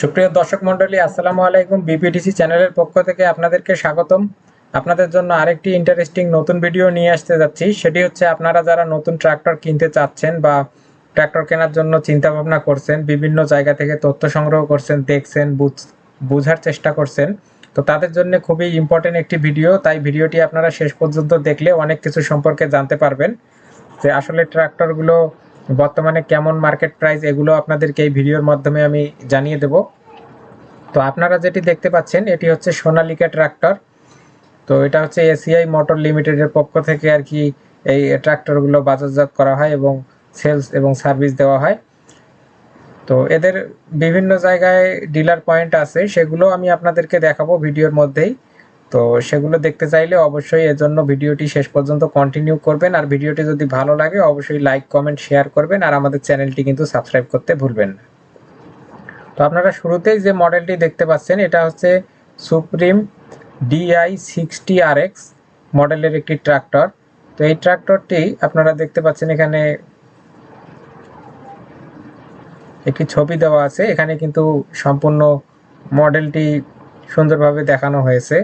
সুপ্রিয় দর্শক মণ্ডলী, আসসালামু আলাইকুম। বিপিডিসি চ্যানেলের পক্ষ থেকে আপনাদেরকে স্বাগতম। আপনাদের জন্য আরেকটি ইন্টারেস্টিং নতুন ভিডিও নিয়ে আসতে যাচ্ছি। সেটি হচ্ছে আপনারা যারা নতুন ট্রাক্টর কিনতে চাচ্ছেন বা ট্রাক্টর কেনার জন্য চিন্তা ভাবনা করছেন, বিভিন্ন জায়গা থেকে তথ্য সংগ্রহ করছেন, দেখছেন, বুঝ- বোঝার চেষ্টা করছেন, তো তাদের জন্য খুবই ইম্পর্টেন্ট একটি ভিডিও তাই ভিডিওটি আপনারা শেষ পর্যন্ত দেখলে অনেক কিছু সম্পর্কে জানতে পারবেন যে আসলে ট্রাক্টরগুলো বর্তমানে কেমন মার্কেট প্রাইস এগুলো আপনাদেরকে এই ভিডিওর মাধ্যমে আমি জানিয়ে দেব। তো আপনারা যেটি দেখতে পাচ্ছেন, এটি হচ্ছে সোনালিকা ট্রাক্টর তো এটা হচ্ছে এসিআই মোটর লিমিটেডের পক্ষ থেকে আর কি এই ট্রাক্টরগুলো বাজারজাত করা হয় এবং সেলস এবং সার্ভিস দেওয়া হয়। তো এদের বিভিন্ন জায়গায় ডিলার পয়েন্ট আছে, সেগুলো আমি আপনাদেরকে দেখাবো ভিডিওর মধ্যেই। তো সেগুলো দেখতে চাইলে অবশ্যই এর জন্য ভিডিওটি শেষ পর্যন্ত কন্টিনিউ করবেন। আর ভিডিওটি যদি ভালো লাগে, অবশ্যই লাইক কমেন্ট শেয়ার করবেন। আর আমাদের চ্যানেলটি কিন্তু সাবস্ক্রাইব করতে ভুলবেন না। তো আপনারা শুরুতেই যে মডেলটি দেখতে পাচ্ছেন, এটা হচ্ছে Supreme DI sixty R X মডেলের একটি ট্রাক্টর তো এই ট্রাক্টরটি আপনারা দেখতে পাচ্ছেন এখানে একটি ছবি দেওয়া আছে। এখানে কিন্তু সম্পূর্ণ মডেলটি সুন্দরভাবে দেখানো হয়েছে।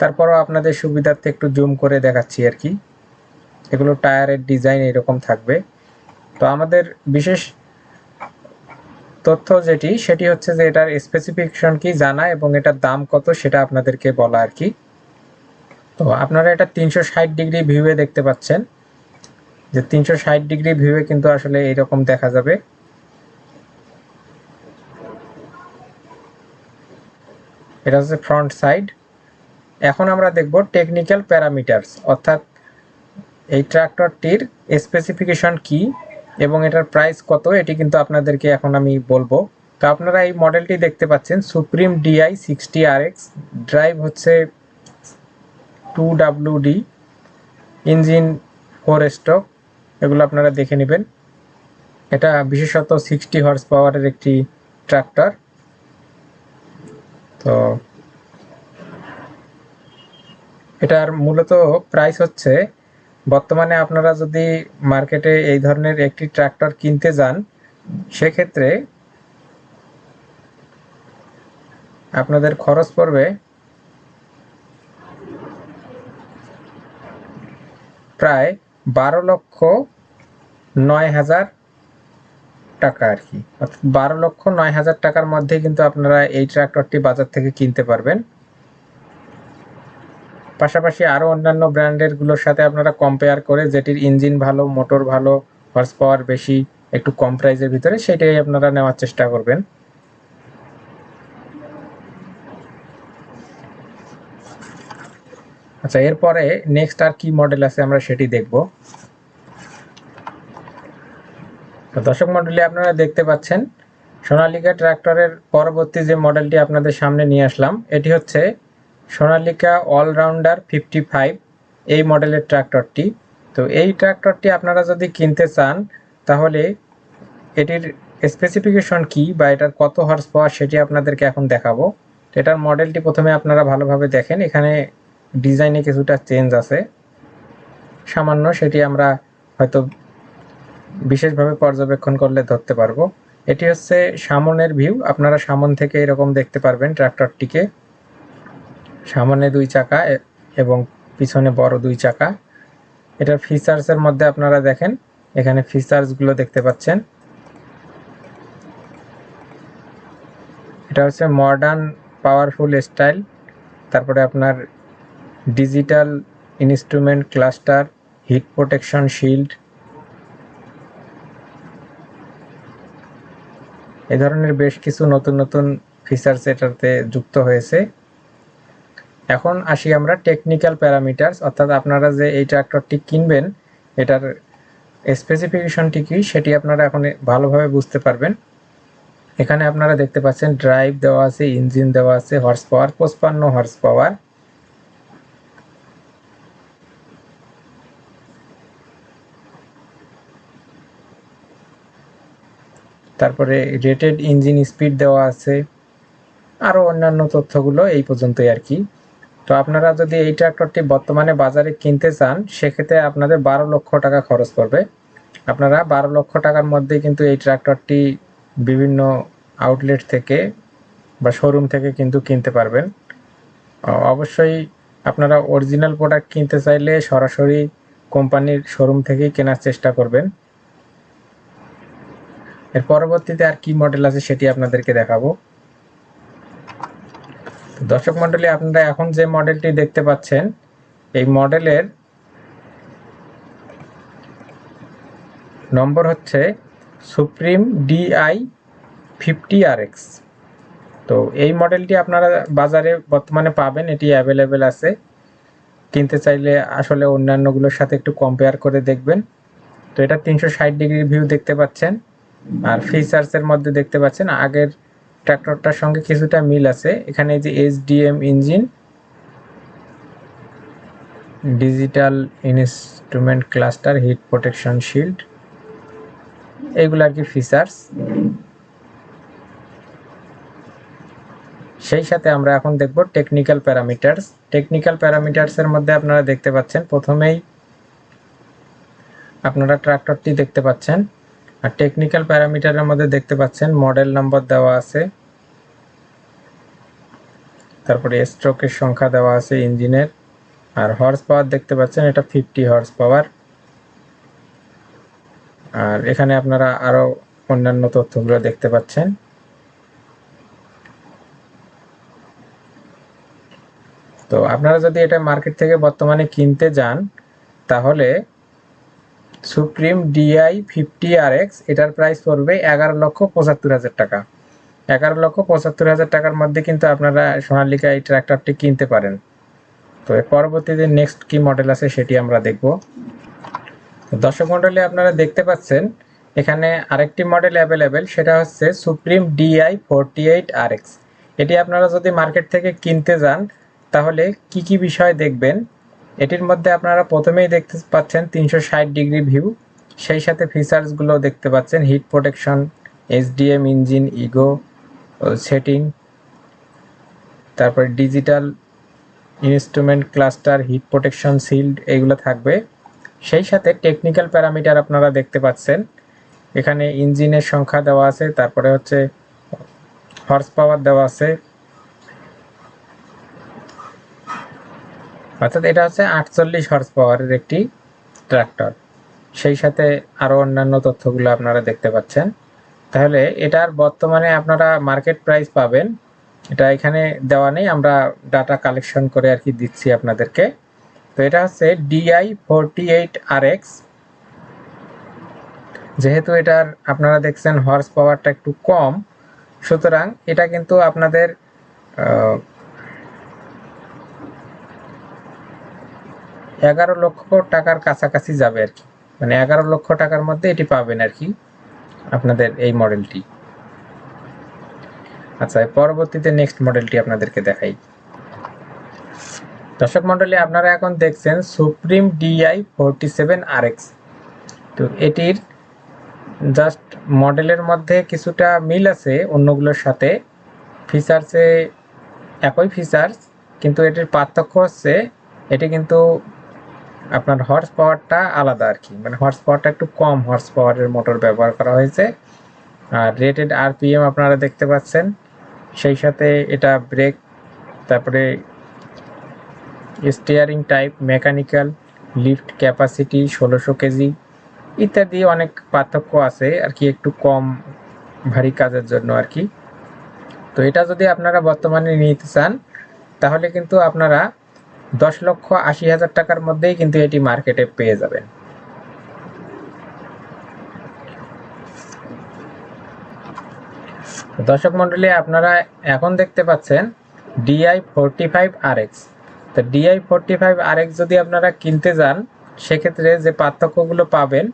তারপরও আপনাদের সুবিধার্থে একটু জুম করে দেখাচ্ছি আর কি। এগুলো টায়ারের ডিজাইন এরকম থাকবে। তো আমাদের বিশেষ তথ্য যেটি, সেটি হচ্ছে যে এটার স্পেসিফিকেশন কি জানা এবং এটার দাম কত সেটা আপনাদেরকে বলা আর কি। তো আপনারা এটা তিনশো ষাট ডিগ্রি ভিউয়ে দেখতে পাচ্ছেন। যে তিনশো ষাট ডিগ্রি ভিউয়ে কিন্তু আসলে এরকম দেখা যাবে। এটা হচ্ছে ফ্রন্ট সাইড এখন আমরা দেখব টেকনিক্যাল প্যারামিটারস অর্থাৎ এই ট্রাক্টরটির স্পেসিফিকেশন কি এবং এটার প্রাইস কত, এটি কিন্তু আপনাদেরকে এখন আমি বলব। তো আপনারা এই মডেলটি দেখতে পাচ্ছেন Supreme DI sixty R X drive হচ্ছে two W D engine four stroke এগুলো আপনারা দেখে নেবেন। এটা বিশেষত সিক্সটি হর্স পাওয়ারের একটি ট্রাক্টর তো এটার মূলত প্রাইস হচ্ছে, বর্তমানে আপনারা যদি মার্কেটে এই ধরনের একটি ট্রাক্টর কিনতে যান, সেক্ষেত্রে আপনাদের খরচ পড়বে প্রায় বারো লক্ষ নয় হাজার টাকা আর কি। অর্থাৎ বারো লক্ষ নয় হাজার টাকার মধ্যে কিন্তু আপনারা এই ট্রাক্টরটি বাজার থেকে কিনতে পারবেন। পাশাপাশি আরও অন্যান্য ব্র্যান্ডেরগুলোর সাথে আপনারা কম্পেয়ার করে যেটির ইঞ্জিন ভালো মোটর ভালো হর্স পাওয়ার বেশি, একটু কম প্রাইসের ভিতরে সেটাই আপনারা নেওয়ার চেষ্টা করবেন। আচ্ছা এরপরে নেক্সট আর কি মডেল আছে আমরা সেটি দেখব। দর্শক মন্ডলী, আপনারা দেখতে পাচ্ছেন, সোনালিকা ট্রাক্টরের পরবর্তী যে মডেলটি আপনাদের সামনে নিয়ে আসলাম, এটি হচ্ছে সোনালিকা অলরাউন্ডার ফিফটি ফাইভ এই মডেলের ট্রাক্টরটি তো এই ট্র্যাক্টরটি আপনারা যদি কিনতে চান, তাহলে এটির স্পেসিফিকেশন কি বা এটার কত হর্স পাওয়ার সেটি আপনাদেরকে এখন দেখাবো। এটার মডেলটি প্রথমে আপনারা ভালোভাবে দেখেন, এখানে ডিজাইনে কিছুটা চেঞ্জ আছে। সামান্য সেটি আমরা হয়তো বিশেষভাবে পর্যবেক্ষণ করলে ধরতে পারব। এটি হচ্ছে সামনের ভিউ আপনারা সামন থেকে এরকম দেখতে পারবেন ট্রাক্টরটিকে সামনে দুই চাকা এবং পিছনে বড় দুই চাকা। এটার ফিচার্সের মধ্যে আপনারা দেখেন, এখানে ফিচার্সগুলো দেখতে পাচ্ছেন। এটা হচ্ছে মডার্ন পাওয়ারফুল স্টাইল তারপরে আপনার digital instrument cluster heat protection shield এ ধরনের বেশ কিছু নতুন নতুন ফিচার্স এটাতে যুক্ত হয়েছে। এখন আসি আমরা টেকনিক্যাল প্যারামিটারস অর্থাৎ আপনারা যে এই ট্রাক্টরটি কিনবেন, এটার স্পেসিফিকেশনটি কি, সেটি আপনারা এখন ভালোভাবে বুঝতে পারবেন। এখানে আপনারা দেখতে পাচ্ছেন ড্রাইভ দেওয়া আছে ইঞ্জিন দেওয়া আছে হর্স পাওয়ার পঁচপান্ন হর্স পাওয়ার তারপরে রেটেড ইঞ্জিন স্পিড দেওয়া আছে। আরও অন্যান্য তথ্যগুলো এই পর্যন্তই আর কি। তো আপনারা যদি এই ট্রাক্টরটি বর্তমানে বাজারে কিনতে চান, সেক্ষেত্রে আপনাদের বারো লক্ষ টাকা খরচ পড়বে। আপনারা বারো লক্ষ টাকার মধ্যে কিন্তু এই ট্রাক্টরটি বিভিন্ন আউটলেট থেকে বা শোরুম থেকে কিন্তু কিনতে পারবেন। অবশ্যই আপনারা অরিজিনাল প্রোডাক্ট কিনতে চাইলে সরাসরি কোম্পানির শোরুম থেকেই কেনার চেষ্টা করবেন। এর পরবর্তীতে আর কি মডেল আছে সেটি আপনাদেরকে দেখাবো। দর্শক মণ্ডলী, আপনারা এখন যে মডেলটি দেখতে পাচ্ছেন, এই মডেলের নম্বর হচ্ছে Supreme DI fifty R X তো এই মডেলটি আপনারা বাজারে বর্তমানে পাবেন, এটি অ্যাভেলেবেল আছে। কিনতে চাইলে আসলে অন্যান্যগুলোর সাথে একটু কম্পেয়ার করে দেখবেন। তো এটা তিনশো ষাট ডিগ্রি ভিউ দেখতে পাচ্ছেন, আর ফিচার্সের মধ্যে দেখতে পাচ্ছেন, আগের ট্র্যাক্টরটার সঙ্গে কিছুটা মিল আছে। এখানে যে HDM engine digital instrument cluster heat protection shield এইগুলো আর কি ফিচার্স সেই সাথে আমরা এখন দেখব টেকনিক্যাল প্যারামিটারস টেকনিক্যাল প্যারামিটারসের মধ্যে আপনারা দেখতে পাচ্ছেন, প্রথমেই আপনারা ট্রাক্টরটি দেখতে পাচ্ছেন। আর টেকনিক্যাল প্যারামিটারের মধ্যে দেখতে পাচ্ছেন মডেল নাম্বার দেওয়া আছে। তারপরে স্ট্রোকের সংখ্যা দেওয়া আছে ইঞ্জিনের আর হর্স পাওয়ার দেখতে পাচ্ছেন, এটা ফিফটি হর্স পাওয়ার আর এখানে আপনারা আরও অন্যান্য তথ্যগুলো দেখতে পাচ্ছেন। তো আপনারা যদি এটা মার্কেট থেকে বর্তমানে কিনতে যান, তাহলে Supreme DI fifty R X এটার প্রাইস পড়বে এগারো লক্ষ পঁচাত্তর হাজার টাকা। এগারো লক্ষ পঁচাত্তর হাজার টাকার মধ্যে কিন্তু আপনারা সোনালিকা এই ট্র্যাক্টরটি কিনতে পারেন। তো পরবর্তীতে নেক্সট কি মডেল আছে সেটি আমরা দেখব। দর্শক মন্ডলী, আপনারা দেখতে পাচ্ছেন, এখানে আরেকটি মডেল অ্যাভেলেবেল সেটা হচ্ছে Supreme DI forty eight R X এটি আপনারা যদি মার্কেট থেকে কিনতে যান, তাহলে কি কি বিষয় দেখবেন? এটির মধ্যে আপনারা প্রথমেই দেখতে পাচ্ছেন তিনশো ষাট ডিগ্রি ভিউ। সেই সাথে ফিচার্সগুলো দেখতে পাচ্ছেন। Heat protection HDM engine eco setting তারপরে digital instrument cluster heat protection shield এগুলো থাকবে। সেই সাথে টেকনিক্যাল প্যারামিটার আপনারা দেখতে পাচ্ছেন। এখানে ইঞ্জিনের সংখ্যা দেওয়া আছে, তারপরে হচ্ছে হর্স পাওয়ার দেওয়া আছে। অর্থাৎ এটা হচ্ছে আটচল্লিশ হর্স পাওয়ারের একটি ট্রাক্টর সেই সাথে আরও অন্যান্য তথ্যগুলো আপনারা দেখতে পাচ্ছেন। তাহলে এটার বর্তমানে আপনারা মার্কেট প্রাইস পাবেন। এটা এখানে দেওয়া নেই, আমরা ডাটা কালেকশন করে আর কি দিচ্ছি আপনাদেরকে। তো এটা হচ্ছে DI forty eight R X যেহেতু এটার আপনারা দেখছেন হর্স পাওয়ারটা একটু কম, সুতরাং এটা কিন্তু আপনাদের এগারো লক্ষ টাকার কাছাকাছি যাবে আর কি। মানে এগারো লক্ষ টাকার মধ্যে এটি পাবেন আর কি আপনাদের এই মডেলটি। আচ্ছা পরবর্তীতে নেক্সট মডেলটি আপনাদেরকে দেখাই। দর্শক মন্ডলী আপনারা এখন দেখছেন Supreme DI forty seven R X তো এটির জাস্ট মডেলের মধ্যে কিছুটা মিল আছে অন্যগুলোর সাথে। ফিচার্সে একই ফিচার্স কিন্তু এটির পার্থক্য হচ্ছে, এটি কিন্তু আপনার হর্স পাওয়ারটা আলাদা আর কি। মানে হর্স পাওয়ারটা একটু কম হর্স পাওয়ারের মোটর ব্যবহার করা হয়েছে। আর রেটেড আরপিএম আপনারা দেখতে পাচ্ছেন। সেই সাথে এটা ব্রেক তারপরে steering type mechanical lift capacity ষোলোশো কেজি ইত্যাদি অনেক পার্থক্য আছে আর কি, একটু কম ভারী কাজের জন্য আর কি। তো এটা যদি আপনারা বর্তমানে নিতে চান, তাহলে কিন্তু আপনারা দশ লক্ষ আশি হাজার টাকার মধ্যেই কিন্তু এটি মার্কেটে পেয়ে যাবেন। দর্শক মন্ডলী আপনারা এখন দেখতে পাচ্ছেন DI forty five R X তো DI forty five R X যদি আপনারা কিনতে যান, সেক্ষেত্রে যে পার্থক্যগুলো পাবেন,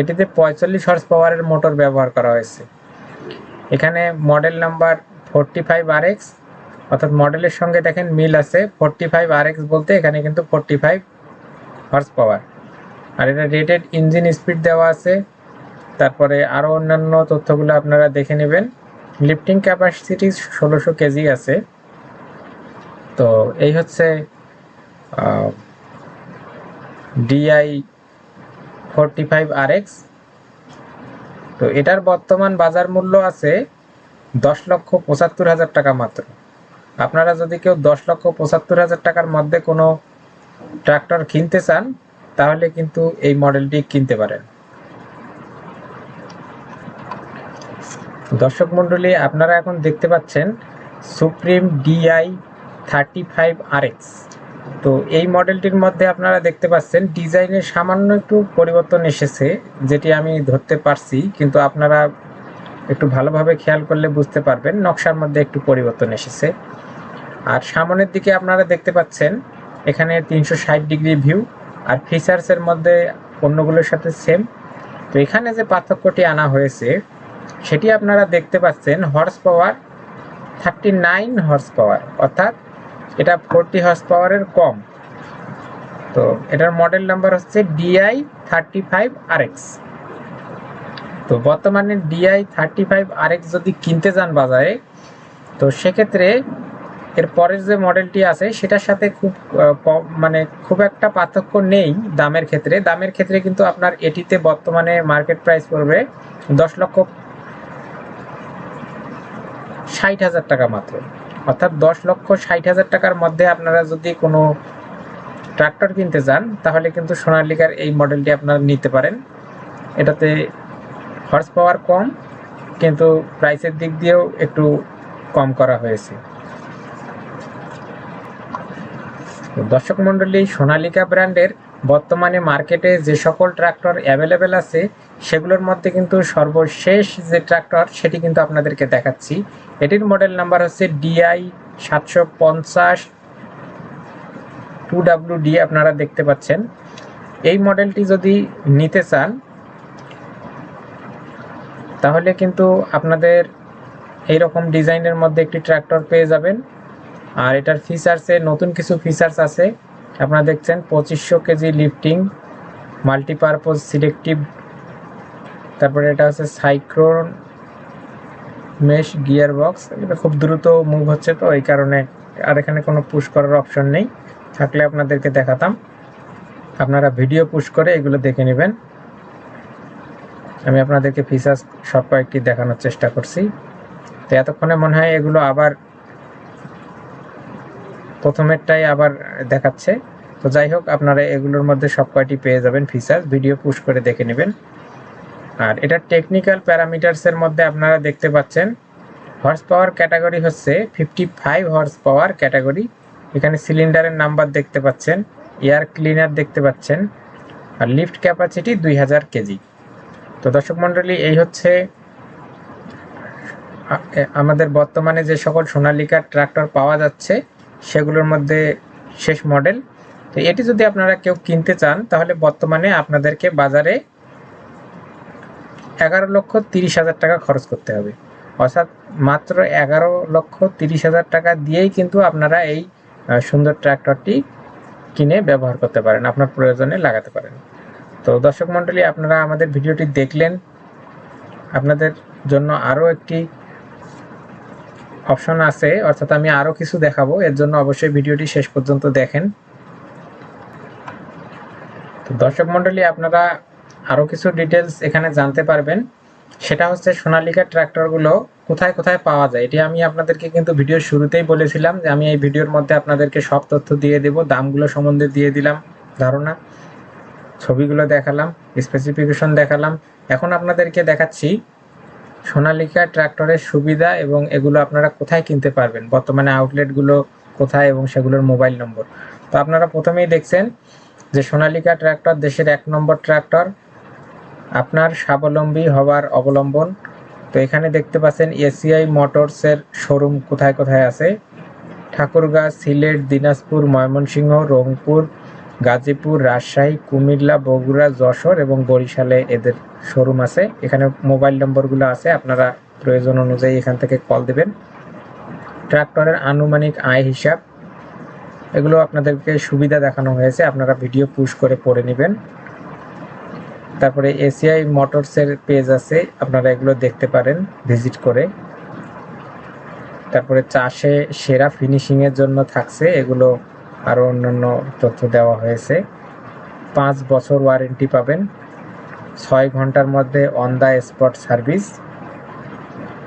এটিতে পঁয়তাল্লিশ হর্স পাওয়ারের মোটর ব্যবহার করা হয়েছে। এখানে model number forty five R X অর্থাৎ মডেলের সঙ্গে দেখেন মিল আছে। ফোরটি ফাইভ আর এক্স বলতে এখানে কিন্তু ফোরটি ফাইভ হর্স পাওয়ার আর এটা রেটেড ইঞ্জিন স্পিড দেওয়া আছে। তারপরে আরও অন্যান্য তথ্যগুলো আপনারা দেখে নেবেন। লিফটিং ক্যাপাসিটি ষোলোশো কেজি আছে। তো এই হচ্ছে DI forty five R X তো এটার বর্তমান বাজার মূল্য আছে দশ লক্ষ পঁচাত্তর হাজার টাকা মাত্র। আপনারা যদি কেউ দশ লক্ষ পঁচাত্তর হাজার টাকার মধ্যে কোনো ট্রাক্টর কিনতে চান, তাহলে কিন্তু এই মডেলটি কিনতে পারেন। দর্শক মণ্ডলী, আপনারা এখন দেখতে পাচ্ছেন Supreme DI thirty five RX তো এই মডেলটির মধ্যে আপনারা দেখতে পাচ্ছেন ডিজাইনের সামান্য একটু পরিবর্তন এসেছে, যেটি আমি ধরতে পারছি, কিন্তু আপনারা একটু ভালোভাবে খেয়াল করলে বুঝতে পারবেন, নকশার মধ্যে একটু পরিবর্তন এসেছে। আর সামনের দিকে আপনারা দেখতে পাচ্ছেন, এখানে তিনশো ষাট ডিগ্রি ভিউ, আর ফিচার্সের মধ্যে অন্যগুলোর সাথে সেম তো এখানে যে পার্থক্যটি আনা হয়েছে, সেটি আপনারা দেখতে পাচ্ছেন horse power thirty nine horse power অর্থাৎ এটা ফোরটি হর্স পাওয়ারের কম। তো এটার মডেল নাম্বার হচ্ছে ডিআই থার্টি ফাইভ আরএক্স তো বর্তমানে ডিআই থার্টি ফাইভ আরএক্স যদি কিনতে যান বাজারে, তো সেক্ষেত্রে এর পরের যে মডেলটি আছে, সেটার সাথে খুব মানে খুব একটা পার্থক্য নেই দামের ক্ষেত্রে। দামের ক্ষেত্রে কিন্তু আপনার এটিতে বর্তমানে মার্কেট প্রাইস পড়বে দশ লক্ষ ষাট হাজার টাকা মাত্র। অর্থাৎ দশ লক্ষ ষাট হাজার টাকার মধ্যে আপনারা যদি কোনো ট্রাক্টর কিনতে চান তাহলে কিন্তু সোনালিকার এই মডেলটি আপনারা নিতে পারেন। এটাতে হর্স পাওয়ার কম, কিন্তু প্রাইসের দিক দিয়েও একটু কম করা হয়েছে তো দর্শক মণ্ডলী, সোনালিকা ব্র্যান্ডের বর্তমানে মার্কেটে যে সকল ট্রাক্টর অ্যাভেলেবেল আছে, সেগুলোর মধ্যে কিন্তু সর্বশেষ যে ট্রাক্টর, সেটি কিন্তু আপনাদেরকে দেখাচ্ছি। এটির মডেল নাম্বার হচ্ছে ডিআই সাতশো পঞ্চাশ টু ডাব্লিউ ডি আপনারা দেখতে পাচ্ছেন। এই মডেলটি যদি নিতে চান, তাহলে কিন্তু আপনাদের এইরকম ডিজাইনের মধ্যে একটি ট্রাক্টর পেয়ে যাবেন। আর এটার ফিচার্সে নতুন কিছু ফিচার্স আছে। আপনারা দেখছেন পঁচিশশো কেজি লিফটিং মাল্টিপারপোজ সিলেক্টিভ তারপরে এটা হচ্ছে সাইক্রোন মেশ গিয়ার বক্স এটা খুব দ্রুত মুভ হচ্ছে তো, এই কারণে আর এখানে কোনো পুশ করার অপশন নেই। থাকলে আপনাদেরকে দেখাতাম। আপনারা ভিডিও পুশ করে এগুলো দেখে নেবেন। আমি আপনাদেরকে ফিচার্স সব কয়েকটি দেখানোর চেষ্টা করছি। তো এতক্ষণে মনে হয় এগুলো আবার প্রথমেরটাই আবার দেখাচ্ছে। তো যাই হোক, আপনারা এগুলোর মধ্যে সব কয়টি পেয়ে যাবেন ফিচার ভিডিও পুশ করে দেখে নেবেন। আর এটা টেকনিক্যাল প্যারামিটার্সের মধ্যে আপনারা দেখতে পাচ্ছেন হর্স পাওয়ার ক্যাটাগরি হচ্ছে fifty five horse power category এখানে সিলিন্ডারের নাম্বার দেখতে পাচ্ছেন এয়ার ক্লিনার দেখতে পাচ্ছেন, আর লিফট ক্যাপাসিটি দুই হাজার কেজি। তো দর্শক মণ্ডলী, এই হচ্ছে আমাদের বর্তমানে যে সকল সোনালিকা ট্রাক্টর পাওয়া যাচ্ছে সেগুলোর মধ্যে শেষ মডেল। তো এটি যদি আপনারা কেউ কিনতে চান, তাহলে বর্তমানে আপনাদেরকে বাজারে এগারো লক্ষ তিরিশ হাজার টাকা খরচ করতে হবে। অর্থাৎ মাত্র এগারো লক্ষ তিরিশ হাজার টাকা দিয়েই কিন্তু আপনারা এই সুন্দর ট্রাক্টরটি কিনে ব্যবহার করতে পারেন, আপনার প্রয়োজনে লাগাতে পারেন। তো দর্শক মণ্ডলী, আপনারা আমাদের ভিডিওটি দেখলেন। আপনাদের জন্য আরও একটি অপশন আছে, অর্থাৎ আমি আরও কিছু দেখাবো। এর জন্য অবশ্যই ভিডিওটি শেষ পর্যন্ত দেখেন। তো দর্শক মণ্ডলী, আপনারা আরও কিছু ডিটেলস এখানে জানতে পারবেন। সেটা হচ্ছে সোনালিকা ট্র্যাক্টরগুলো কোথায় কোথায় পাওয়া যায়। এটি আমি আপনাদেরকে কিন্তু ভিডিওর শুরুতেই বলেছিলাম যে আমি এই ভিডিওর মধ্যে আপনাদেরকে সব তথ্য দিয়ে দেব, দামগুলো সম্বন্ধে দিয়ে দিলাম ধারণা, ছবিগুলো দেখালাম স্পেসিফিকেশন দেখালাম। এখন আপনাদেরকে দেখাচ্ছি সোনালিকা ট্রাক্টরের সুবিধা এবং এগুলো আপনারা কোথায় কিনতে পারবেন? বর্তমানে আউটলেটগুলো কোথায় এবং সেগুলোর মোবাইল নম্বর তো আপনারা প্রথমেই দেখছেন যে সোনালিকা ট্রাক্টর দেশের এক নম্বর ট্রাক্টর। আপনার স্বাবলম্বী হওয়ার অবলম্বন। তো এখানে দেখতে পাচ্ছেন এসিআই মোটরসের শোরুম কোথায় কোথায় আছে? ঠাকুরগাঁ, সিলেট, দিনাজপুর, ময়মনসিংহ, রংপুর গাজীপুর, রাজশাহী, কুমিল্লা, বগুড়া, যশোর এবং বরিশালে এদের শোরুম আছে। এখানে মোবাইল নম্বরগুলো আছে, আপনারা প্রয়োজন অনুযায়ী এখান থেকে কল দেবেন। ট্রাক্টরের আনুমানিক আয় হিসাব, এগুলো আপনাদেরকে সুবিধা দেখানো হয়েছে, আপনারা ভিডিও পুশ করে পড়ে নেবেন। তারপরে এসিআই মোটরসের পেজ আছে, আপনারা এগুলো দেখতে পারেন ভিজিট করে। তারপরে চাষে সেরা ফিনিশিংয়ের জন্য থাকছে, এগুলো আরও অন্যান্য তথ্য দেওয়া হয়েছে। পাঁচ বছর ওয়ারেন্টি পাবেন। ছয় ঘণ্টার মধ্যে অন দ্য স্পট সার্ভিস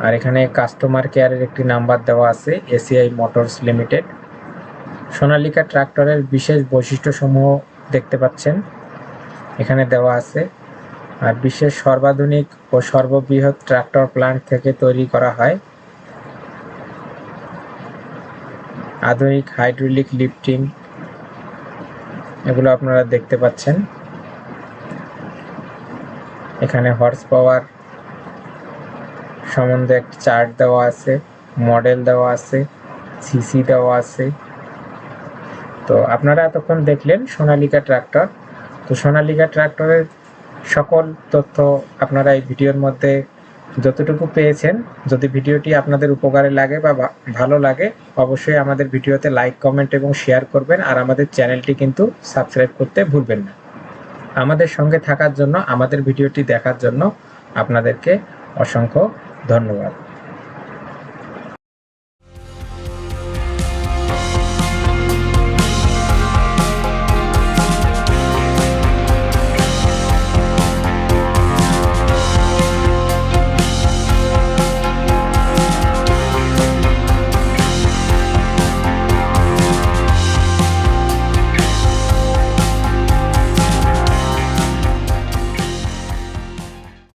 আর এখানে কাস্টমার কেয়ারের একটি নাম্বার দেওয়া আছে এসিআই মোটরস লিমিটেড সোনালিকা ট্রাক্টরের বিশেষ বৈশিষ্ট্যসমূহ দেখতে পাচ্ছেন। এখানে দেওয়া আছে, আর বিশ্বের সর্বাধুনিক ও সর্ববৃহৎ ট্রাক্টর প্ল্যান্ট থেকে তৈরি করা হয়। আধুনিক হাইড্রোলিক লিফটিং, এগুলো আপনারা দেখতে পাচ্ছেন। এখানে হর্স পাওয়ার সম্বন্ধে একটি চার্ট দেওয়া আছে মডেল দেওয়া আছে সিসি দেওয়া আছে। তো আপনারা এতক্ষণ দেখলেন সোনালিকা ট্রাক্টর তো সোনালিকা ট্রাক্টরের সকল তথ্য আপনারা এই ভিডিওর মধ্যে যতটুকু পেয়েছেন, যদি ভিডিওটি আপনাদের উপকারে লাগে বা ভালো লাগে, অবশ্যই আমাদের ভিডিওতে লাইক, কমেন্ট এবং শেয়ার করবেন আর আমাদের চ্যানেলটি কিন্তু সাবস্ক্রাইব করতে ভুলবেন না। আমাদের সঙ্গে থাকার জন্য, আমাদের ভিডিওটি দেখার জন্য আপনাদেরকে অসংখ্য ধন্যবাদ।